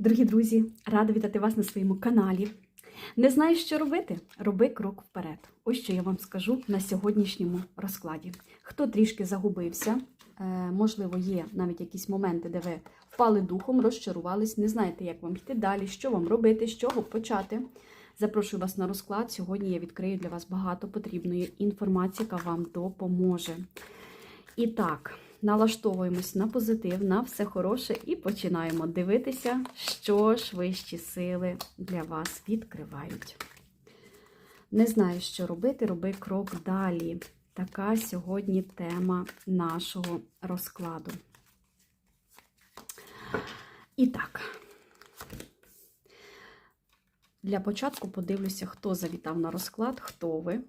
Дорогі друзі, рада вітати вас на своєму каналі. Не знаєш, що робити? Роби крок вперед. Ось що я вам скажу на сьогоднішньому розкладі. Хто трішки загубився, е, можливо, є навіть якісь моменти, де ви впали духом, розчарувались, не знаєте, як вам йти далі, що вам робити, з чого почати. Запрошую вас на розклад. Сьогодні я відкрию для вас багато потрібної інформації, яка вам допоможе. І так, налаштовуємось на позитив, на все хороше і починаємо дивитися, що ж вищі сили для вас відкривають. Не знаю, що робити, роби крок далі. Така сьогодні тема нашого розкладу. І так, для початку подивлюся, хто завітав на розклад, хто ви.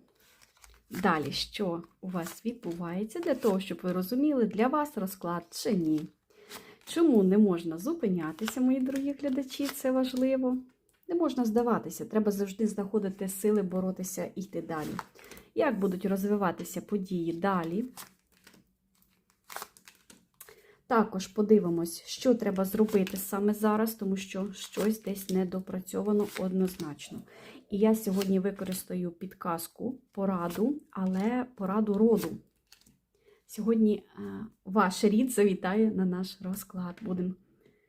Далі, що у вас відбувається, для того, щоб ви розуміли, для вас розклад чи ні. Чому не можна зупинятися, мої дорогі глядачі, це важливо. Не можна здаватися, треба завжди знаходити сили боротися і йти далі. Як будуть розвиватися події далі? Також подивимось, що треба зробити саме зараз, тому що щось десь недопрацьовано однозначно. І я сьогодні використаю підказку, пораду, але пораду роду. Сьогодні е, ваш рід завітає на наш розклад. Будемо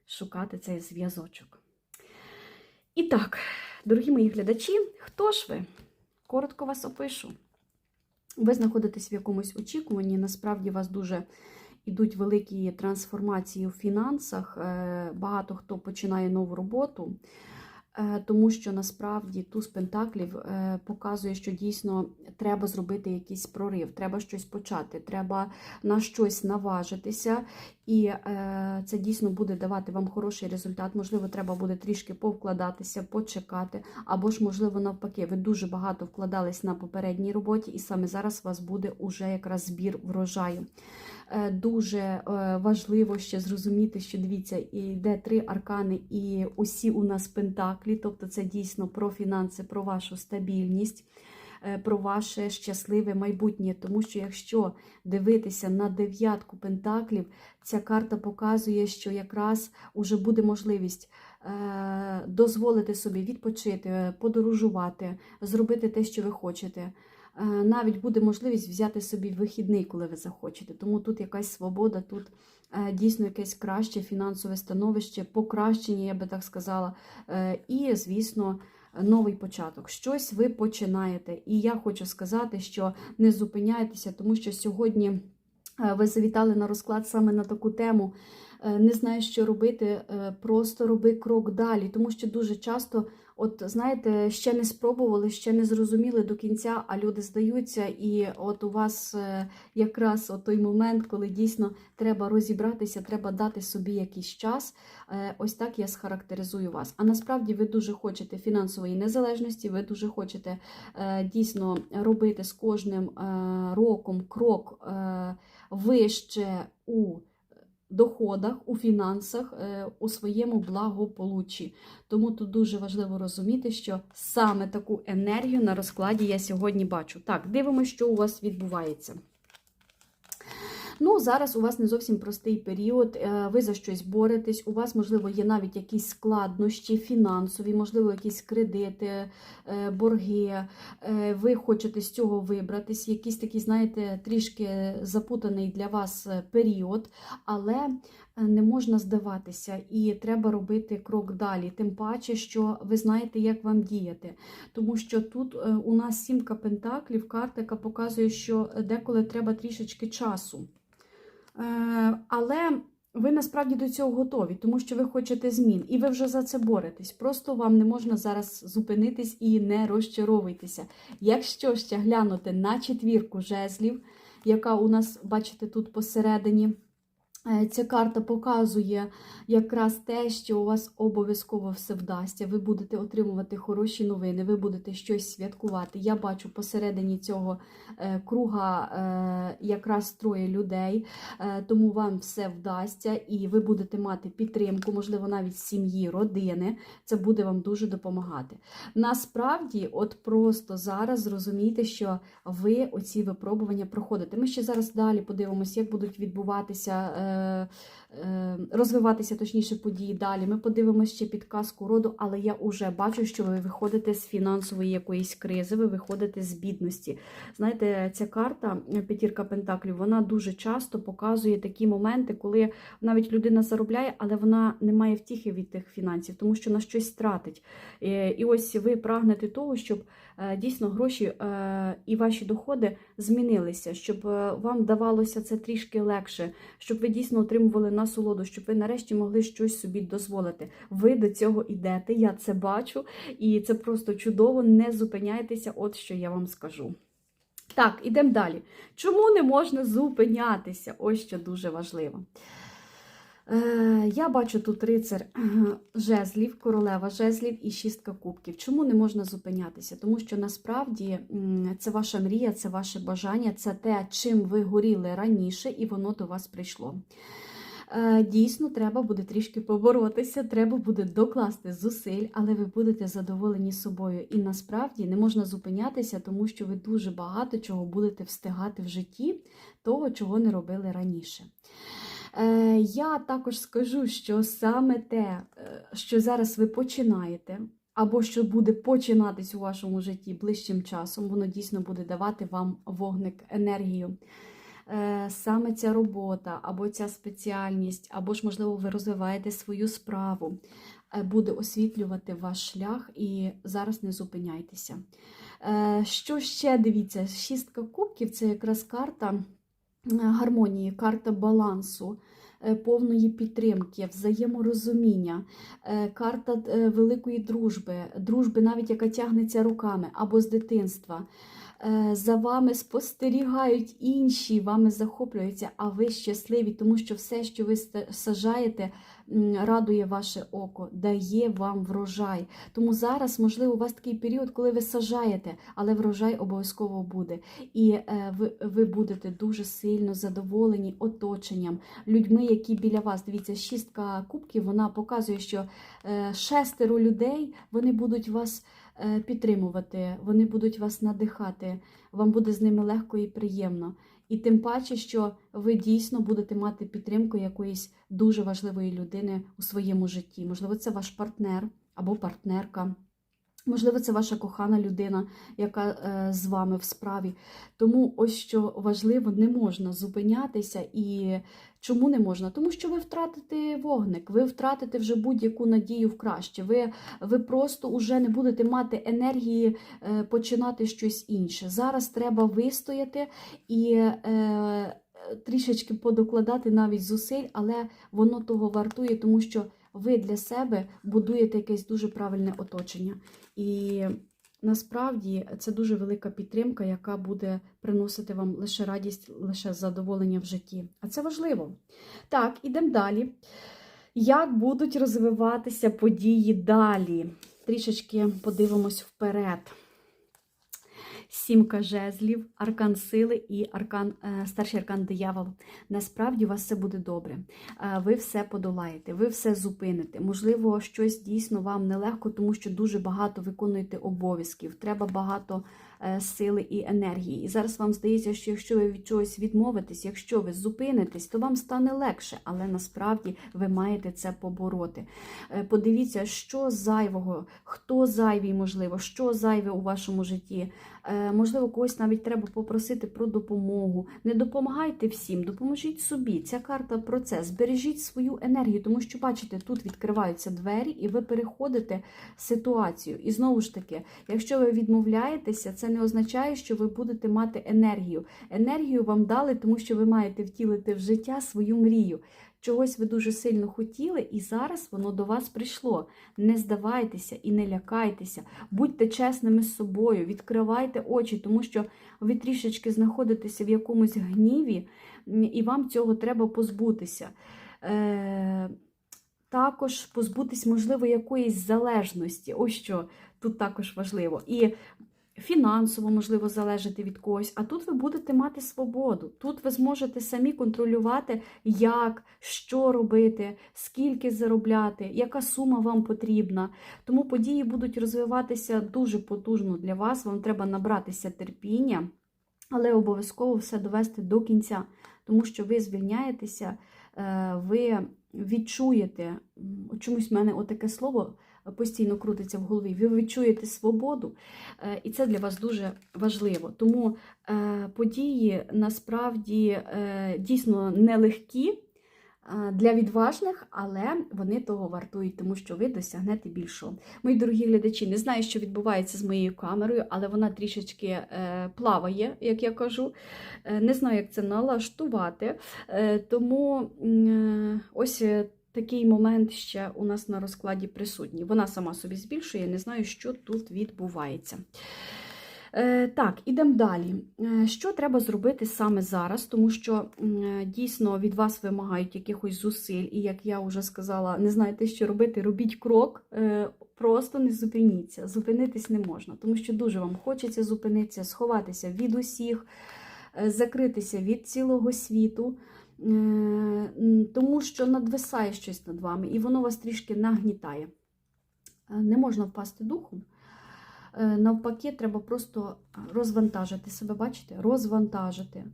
шукати цей зв'язочок. І так, дорогі мої глядачі, хто ж ви? Коротко вас опишу. Ви знаходитесь в якомусь очікуванні, насправді вас дуже ідуть великі трансформації у фінансах. Е, Багато хто починає нову роботу. Е, Тому що насправді туз пентаклів е, показує, що дійсно треба зробити якийсь прорив, треба щось почати, треба на щось наважитися, і е, це дійсно буде давати вам хороший результат. Можливо, треба буде трішки повкладатися, почекати, або ж, можливо, навпаки, ви дуже багато вкладались на попередній роботі, і саме зараз у вас буде уже якраз збір врожаю. Е, Дуже е, важливо ще зрозуміти, що дивіться, йде три аркани, і усі у нас пентаклі, тобто це дійсно про фінанси, про вашу стабільність, про ваше щасливе майбутнє. Тому що якщо дивитися на дев'ятку пентаклів, ця карта показує, що якраз уже буде можливість е, дозволити собі відпочити, подорожувати, зробити те, що ви хочете. Е, навіть буде можливість взяти собі вихідний, коли ви захочете. Тому тут якась свобода, тут е, дійсно якесь краще фінансове становище, покращення, я би так сказала. Е, І, звісно, новий початок. Щось ви починаєте. І я хочу сказати, що не зупиняйтеся, тому що сьогодні е, ви завітали на розклад саме на таку тему. Е, Не знаєш, що робити, е, просто роби крок далі, тому що дуже часто, от знаєте, ще не спробували, ще не зрозуміли до кінця, а люди здаються, і от у вас е, якраз от той момент, коли дійсно треба розібратися, треба дати собі якийсь час. Е, Ось так я схарактеризую вас. А насправді ви дуже хочете фінансової незалежності, ви дуже хочете е, дійсно робити з кожним роком крок вище у доходах, у фінансах, е, у своєму благополуччі. Тому тут дуже важливо розуміти, що саме таку енергію на розкладі я сьогодні бачу. Так, дивимося, що у вас відбувається. Ну, зараз у вас не зовсім простий період, е, ви за щось боретесь, у вас, можливо, є навіть якісь складнощі фінансові, можливо, якісь кредити, е, борги, е, ви хочете з цього вибратись, якийсь такий, знаєте, трішки запутаний для вас період, але не можна здаватися і треба робити крок далі. Тим паче, що ви знаєте, як вам діяти. Тому що тут у нас сімка пентаклів, карта, яка показує, що деколи треба трішечки часу. Е, Але ви насправді до цього готові, тому що ви хочете змін, і ви вже за це боретесь. Просто вам не можна зараз зупинитись і не розчаровуйтеся. Якщо ще глянути на четвірку жезлів, яка у нас, бачите, тут посередині. Е, Ця карта показує якраз те, що у вас обов'язково все вдасться. Ви будете отримувати хороші новини, ви будете щось святкувати. Я бачу посередині цього е, круга е, якраз троє людей, тому вам все вдасться і ви будете мати підтримку, можливо, навіть сім'ї, родини. Це буде вам дуже допомагати. Насправді, от просто зараз зрозумійте, що ви оці випробування проходите. Ми ще зараз далі подивимося, як будуть відбуватися. Е, е, розвиватися, точніше, події далі. Ми подивимося ще підказку роду, але я вже бачу, що ви виходите з фінансової якоїсь кризи, ви виходите з бідності. Знаєте, ця карта, п'ятірка пентаклів, вона дуже часто показує такі моменти, коли навіть людина заробляє, але вона не має втіхи від тих фінансів, тому що на щось тратить. Е, І ось ви прагнете того, щоб дійсно гроші е, і ваші доходи змінилися, щоб е, вам давалося це трішки легше, щоб ви дійсно отримували насолоду, щоб ви нарешті могли щось собі дозволити. Ви до цього йдете, я це бачу, і це просто чудово. Не зупиняйтеся, от що я вам скажу. Так, ідемо далі. Чому не можна зупинятися? Ось що дуже важливо. Е, Я бачу тут рицар жезлів, королева жезлів і шістка кубків. Чому не можна зупинятися? Тому що насправді це ваша мрія, це ваше бажання, це те, чим ви горіли раніше, і воно до вас прийшло. Е, Дійсно, треба буде трішки поборотися, треба буде докласти зусиль, але ви будете задоволені собою. І насправді не можна зупинятися, тому що ви дуже багато чого будете встигати в житті, того, чого не робили раніше. Е, Я також скажу, що саме те, е, що зараз ви починаєте, або що буде починатись у вашому житті ближчим часом, воно дійсно буде давати вам вогник, енергію. Е, Саме ця робота, або ця спеціальність, або ж, можливо, ви розвиваєте свою справу, буде освітлювати ваш шлях і зараз не зупиняйтеся. Що ще дивіться? Шістка кубків це якраз карта гармонії, карта балансу, е, повної підтримки, взаєморозуміння, е, карта е, великої дружби, дружби, навіть яка тягнеться руками або з дитинства. Е, За вами спостерігають інші, вами захоплюються, а ви щасливі, тому що все, що ви сажаєте, радує ваше око, дає вам врожай. Тому зараз, можливо, у вас такий період, коли ви сажаєте, але врожай обов'язково буде. І е, ви, ви будете дуже сильно задоволені оточенням, людьми, які біля вас. Дивіться, шістка кубків вона показує, що е, шестеро людей вони будуть вас е, підтримувати, вони будуть вас надихати, вам буде з ними легко і приємно. І тим паче, що ви дійсно будете мати підтримку якоїсь дуже важливої людини у своєму житті. Можливо, це ваш партнер або партнерка. Можливо, це ваша кохана людина, яка е, з вами в справі. Тому ось що важливо, не можна зупинятися. І чому не можна? Тому що ви втратите вогник, ви втратите вже будь-яку надію в краще. Ви, ви просто вже не будете мати енергії е, починати щось інше. Зараз треба вистояти і. Е, Трішечки подокладати навіть зусиль, але воно того вартує, тому що ви для себе будуєте якесь дуже правильне оточення. І насправді це дуже велика підтримка, яка буде приносити вам лише радість, лише задоволення в житті. А це важливо. Так, ідемо далі. Як будуть розвиватися події далі? Трішечки подивимось вперед. Сімка жезлів, аркан сили і аркан, е, старший аркан диявол. Насправді у вас все буде добре. Е, Ви все подолаєте, ви все зупините. Можливо, щось дійсно вам нелегко, тому що дуже багато виконуєте обов'язків. Треба багато сили і енергії. І зараз вам здається, що якщо ви від чогось відмовитесь, якщо ви зупинитесь, то вам стане легше, але насправді ви маєте це побороти. Е, Подивіться, що зайвого, хто зайвий, можливо, що зайве у вашому житті. Е, Можливо, когось навіть треба попросити про допомогу. Не допомагайте всім, допоможіть собі. Ця карта про це. Збережіть свою енергію, тому що, бачите, тут відкриваються двері, і ви переходите ситуацію. І знову ж таки, якщо ви відмовляєтеся, це не означає, що ви будете мати енергію. Енергію вам дали, тому що ви маєте втілити в життя свою мрію. Чогось ви дуже сильно хотіли, і зараз воно до вас прийшло. Не здавайтеся і не лякайтеся. Будьте чесними з собою, відкривайте очі, тому що ви трішечки знаходитеся в якомусь гніві, і вам цього треба позбутися. Е, також позбутись, можливо, якоїсь залежності. Ось що тут також важливо. І фінансово, можливо, залежати від когось, а тут ви будете мати свободу. Тут ви зможете самі контролювати, як, що робити, скільки заробляти, яка сума вам потрібна. Тому події будуть розвиватися дуже потужно для вас. Вам треба набратися терпіння, але обов'язково все довести до кінця, тому що ви звільняєтеся е, ви відчуєте, чомусь в мене отаке слово постійно крутиться в голові, ви відчуєте свободу, е, і це для вас дуже важливо. Тому е, події насправді е, дійсно нелегкі для відважних, але вони того вартують, тому що ви досягнете більшого. Мої дорогі глядачі, не знаю, що відбувається з моєю камерою, але вона трішечки плаває, як я кажу. Не знаю, як це налаштувати. Тому ось такий момент ще у нас на розкладі присутній. Вона сама собі збільшує, не знаю, що тут відбувається. Е, Так, ідемо далі. Е, Що треба зробити саме зараз? Тому що дійсно від вас вимагають якихось зусиль, і як я вже сказала, не знаєте, що робити, робіть крок, е, просто не зупиніться. Зупинитись не можна, тому що дуже вам хочеться зупинитися, сховатися від усіх, закритися від цілого світу. Е, Тому що надвисає щось над вами, і воно вас трішки нагнітає. Е, Не можна впасти духом. Е, Навпаки, треба просто розвантажити себе, бачите? Розвантажити.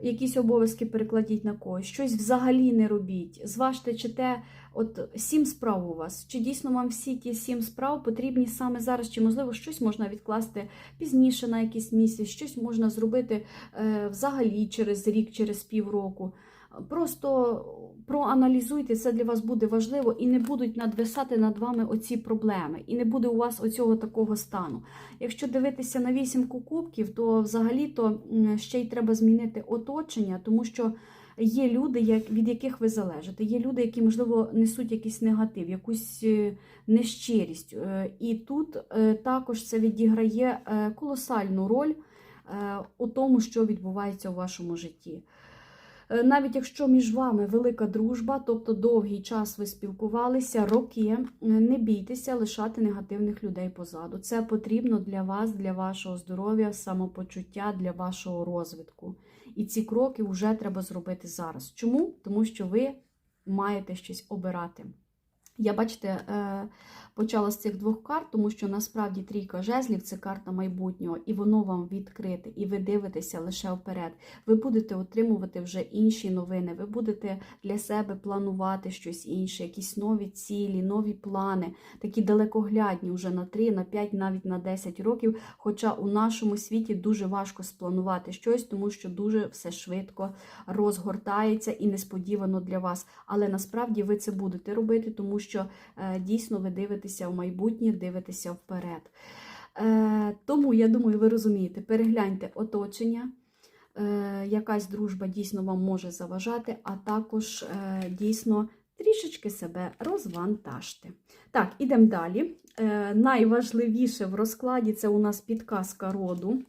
Якісь обов'язки перекладіть на когось, щось взагалі не робіть. Зважте, чи те, от сім справ у вас, чи дійсно вам всі ті сім справ потрібні саме зараз, чи можливо щось можна відкласти пізніше на якийсь місяць, щось можна зробити взагалі через рік, через півроку. Просто проаналізуйте, це для вас буде важливо, і не будуть надвисати над вами оці проблеми, і не буде у вас оцього такого стану. Якщо дивитися на вісімку кубків, то взагалі-то ще й треба змінити оточення, тому що є люди, від яких ви залежите. Є люди, які, можливо, несуть якийсь негатив, якусь е, нещирість. Е, І тут е, також це відіграє колосальну роль у тому, що відбувається у вашому житті. Е, Навіть якщо між вами велика дружба, тобто довгий час ви спілкувалися, роки, е, не бійтеся лишати негативних людей позаду. Це потрібно для вас, для вашого здоров'я, самопочуття, для вашого розвитку. І ці кроки вже треба зробити зараз. Чому? Тому що ви маєте щось обирати. Я, бачите, е, почала з цих двох карт, тому що насправді трійка жезлів це карта майбутнього, і воно вам відкрите, і ви дивитеся лише вперед. Ви будете отримувати вже інші новини, ви будете для себе планувати щось інше, якісь нові цілі, нові плани, такі далекоглядні вже на 3, на 5, навіть на 10 років. Хоча у нашому світі дуже важко спланувати щось, тому що дуже все швидко розгортається і несподівано для вас. Але насправді ви це будете робити, тому що е, дійсно ви дивитеся в майбутнє, дивитеся вперед. Е, тому я думаю, ви розумієте, перегляньте оточення. Е, якась дружба дійсно вам може заважати, а також дійсно трішечки себе розвантажте. Так, ідемо далі. Найважливіше в розкладі це у нас підказка роду.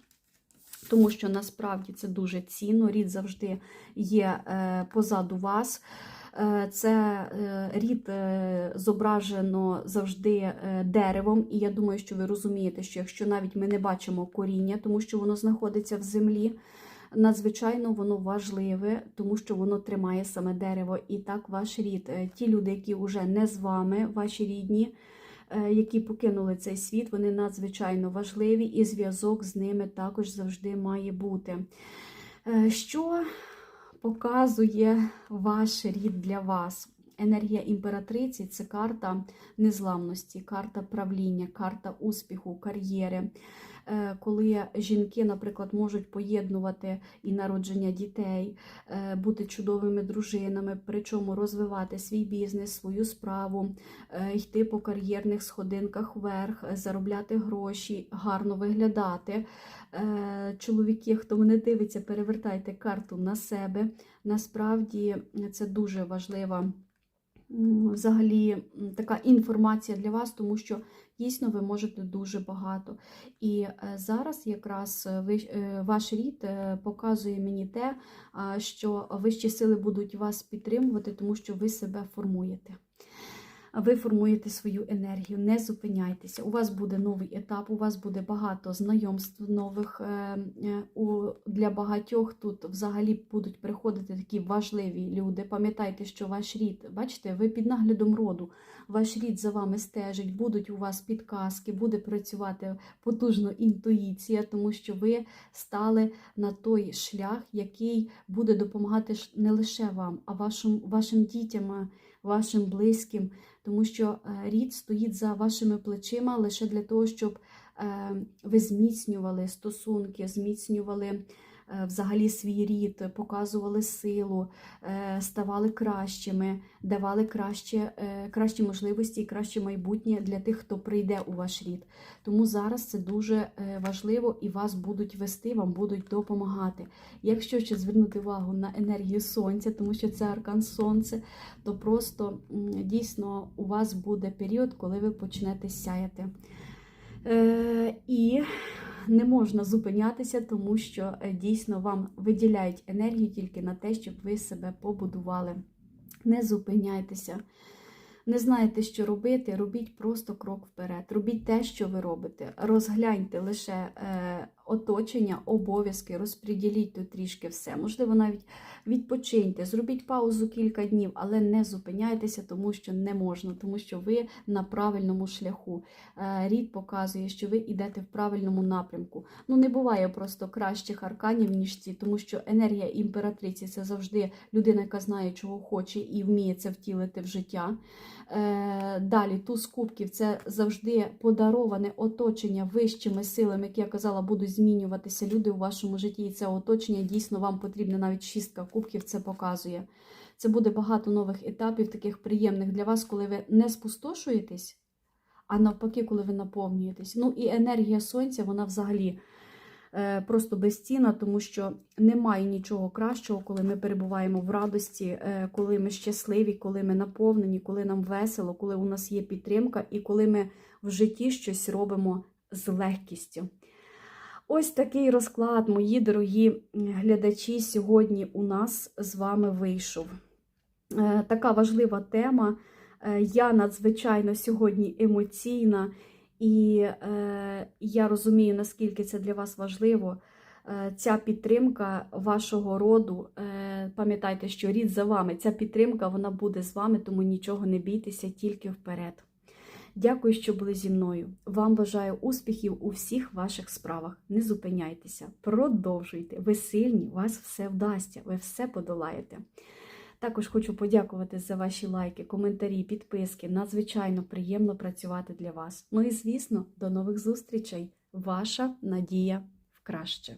Тому що насправді це дуже цінно, рід завжди є позаду вас. Е, Це е, рід е, зображено завжди деревом, і я думаю, що ви розумієте, що якщо навіть ми не бачимо коріння, тому що воно знаходиться в землі, надзвичайно воно важливе, тому що воно тримає саме дерево. І так ваш рід, ті люди, які вже не з вами, ваші рідні, які покинули цей світ, вони надзвичайно важливі, і зв'язок з ними також завжди має бути. Що показує ваш рід для вас? Енергія імператриці це карта незламності, карта правління, карта успіху, кар'єри. Е, Коли жінки, наприклад, можуть поєднувати і народження дітей, е, бути чудовими дружинами, причому розвивати свій бізнес, свою справу, е, йти по кар'єрних сходинках вверх, заробляти гроші, гарно виглядати. Чоловіки, хто мене дивиться, перевертайте карту на себе. Насправді це дуже важлива взагалі така інформація для вас, тому що дійсно ви можете дуже багато. І е, зараз якраз е, е, ваш рід показує мені те, що вищі сили будуть вас підтримувати, тому що ви себе формуєте. Ви формуєте свою енергію, не зупиняйтеся. У вас буде новий етап, у вас буде багато знайомств нових. е, е, Для багатьох тут взагалі будуть приходити такі важливі люди. Пам'ятайте, що ваш рід, бачите, ви під наглядом роду, ваш рід за вами стежить, будуть у вас підказки, буде працювати потужно інтуїція, тому що ви стали на той шлях, який буде допомагати не лише вам, а вашим, вашим дітям, вашим близьким, тому що е, рід стоїть за вашими плечима лише для того, щоб е, ви зміцнювали стосунки, зміцнювали взагалі свій рід, показували силу, е, ставали кращими, давали краще, е, кращі можливості і краще майбутнє для тих, хто прийде у ваш рід. Тому зараз це дуже е, важливо і вас будуть вести, вам будуть допомагати. Якщо ще звернути увагу на енергію сонця, тому що це аркан сонце, то просто дійсно у вас буде період, коли ви почнете сяяти. Е, і не можна зупинятися, тому що е, дійсно вам виділяють енергію тільки на те, щоб ви себе побудували. Не зупиняйтеся. Не знаєте, що робити, робіть просто крок вперед. Робіть те, що ви робите. Розгляньте лише е, оточення, обов'язки, розподіліть тут трішки все. Можливо, навіть відпочиньте, зробіть паузу кілька днів, але не зупиняйтеся, тому що не можна, тому що ви на правильному шляху. Е, рід показує, що ви йдете в правильному напрямку. Ну, не буває просто кращих арканів, ніж ці, тому що енергія імператриці це завжди людина, яка знає, чого хоче і вміє це втілити в життя. Е, Далі туз кубків це завжди подароване оточення вищими силами, які я казала, будуть змінюватися люди у вашому житті. І це оточення дійсно вам потрібно. Навіть шістка кубків це показує. Це буде багато нових етапів, таких приємних для вас, коли ви не спустошуєтесь, а навпаки, коли ви наповнюєтесь. Ну і енергія сонця, вона взагалі е, просто безцінна, тому що немає нічого кращого, коли ми перебуваємо в радості, е, коли ми щасливі, коли ми наповнені, коли нам весело, коли у нас є підтримка і коли ми в житті щось робимо з легкістю. Ось такий розклад, мої дорогі глядачі, сьогодні у нас з вами вийшов. Е, Така важлива тема. Е, Я надзвичайно сьогодні емоційна, і е, я розумію, наскільки це для вас важливо. Ця підтримка вашого роду, пам'ятайте, що рід за вами, ця підтримка вона буде з вами, тому нічого не бійтеся, тільки вперед. Дякую, що були зі мною. Вам бажаю успіхів у всіх ваших справах. Не зупиняйтеся, продовжуйте. Ви сильні, вас все вдасться, ви все подолаєте. Також хочу подякувати за ваші лайки, коментарі, підписки. Надзвичайно приємно працювати для вас. Ну і звісно, до нових зустрічей. Ваша надія в краще.